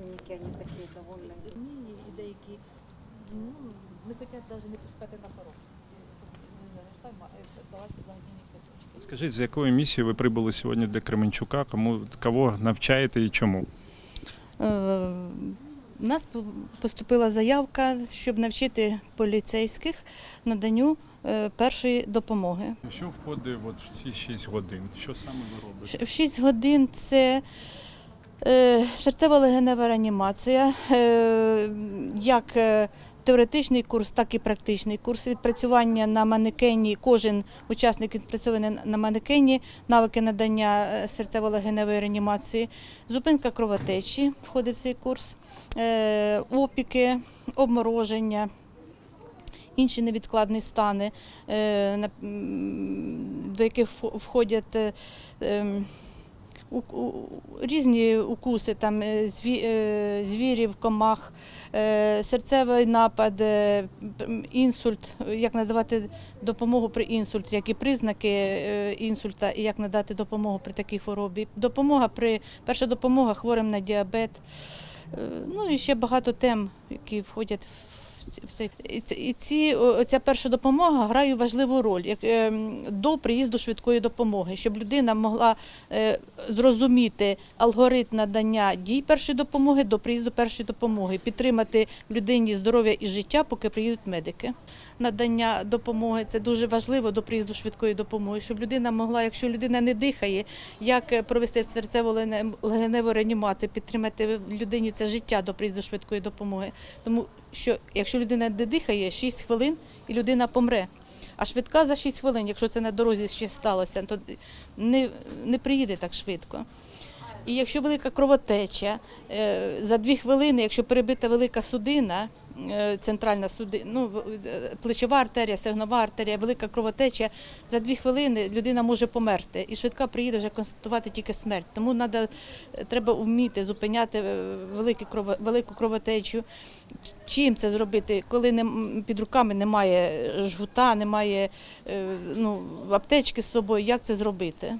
сторонники, они такие довольные. Ні, і деякі ну, не хочуть навіть не пускати на порог. Квиточки. Скажіть, з якою місією ви прибули сьогодні до Кременчука? Кому кого навчаєте і чому? Е, У нас по- поступила заявка, щоб навчити поліцейських наданню е, першої допомоги. Що входить от в ці 6 годин? Що саме ви робите? В 6 годин це е, серцева легенева реанімація, е, як е, теоретичний курс, так і практичний курс. Відпрацювання на манекені, кожен учасник відпрацьований на манекені, навики надання серцево-легеневої реанімації, зупинка кровотечі входить в цей курс, опіки, обмороження. Інші невідкладні стани, до яких входять ем, різні укуси там, е, е, звірів, комах, е, серцевий напад, інсульт, як надавати допомогу при інсульті, які признаки інсульта і як надати допомогу при такій хворобі. Допомога при перша допомога хворим на діабет. Ну і ще багато тем, які входять в і ці- ця перша допомога грає важливу роль як ем, до приїзду швидкої допомоги, щоб людина могла е, зрозуміти алгоритм надання дій першої допомоги до приїзду першої допомоги, підтримати людині здоров'я і життя, поки приїдуть медики. Надання допомоги це дуже важливо до приїзду швидкої допомоги, щоб людина могла, якщо людина не дихає, як е, провести серцево-легеневу реанімацію, підтримати людині це життя до приїзду швидкої допомоги. Тому що якщо людина не дихає 6 хвилин і людина помре. А швидка за 6 хвилин, якщо це на дорозі ще сталося, то не, не приїде так швидко. І якщо велика кровотеча, е, за 2 хвилини, якщо перебита велика судина, центральна судина, ну, е, плечова артерія, стегнова артерія, велика кровотеча, за 2 хвилини людина може померти. І швидка приїде вже констатувати тільки смерть. Тому надо, треба вміти зупиняти е, крово, велику кровотечу. Чим це зробити, коли не, під руками немає жгута, немає е, ну, аптечки з собою, як це зробити?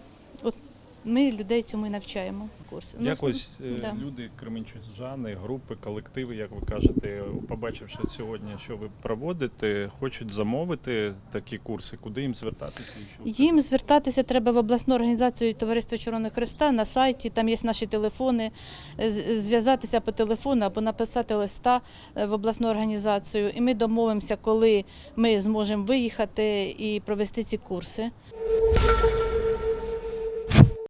Ми людей цьому і навчаємо в курсі. Ну, Якось е, да. люди, кременчужани, групи, колективи, як ви кажете, побачивши сьогодні, що ви проводите, хочуть замовити такі курси, куди їм звертатися? Їм звертатися треба в обласну організацію Товариства Червоного Христа на сайті, там є наші телефони, зв'язатися по телефону або написати листа е, в обласну організацію. І ми домовимося, коли ми зможемо виїхати і провести ці курси.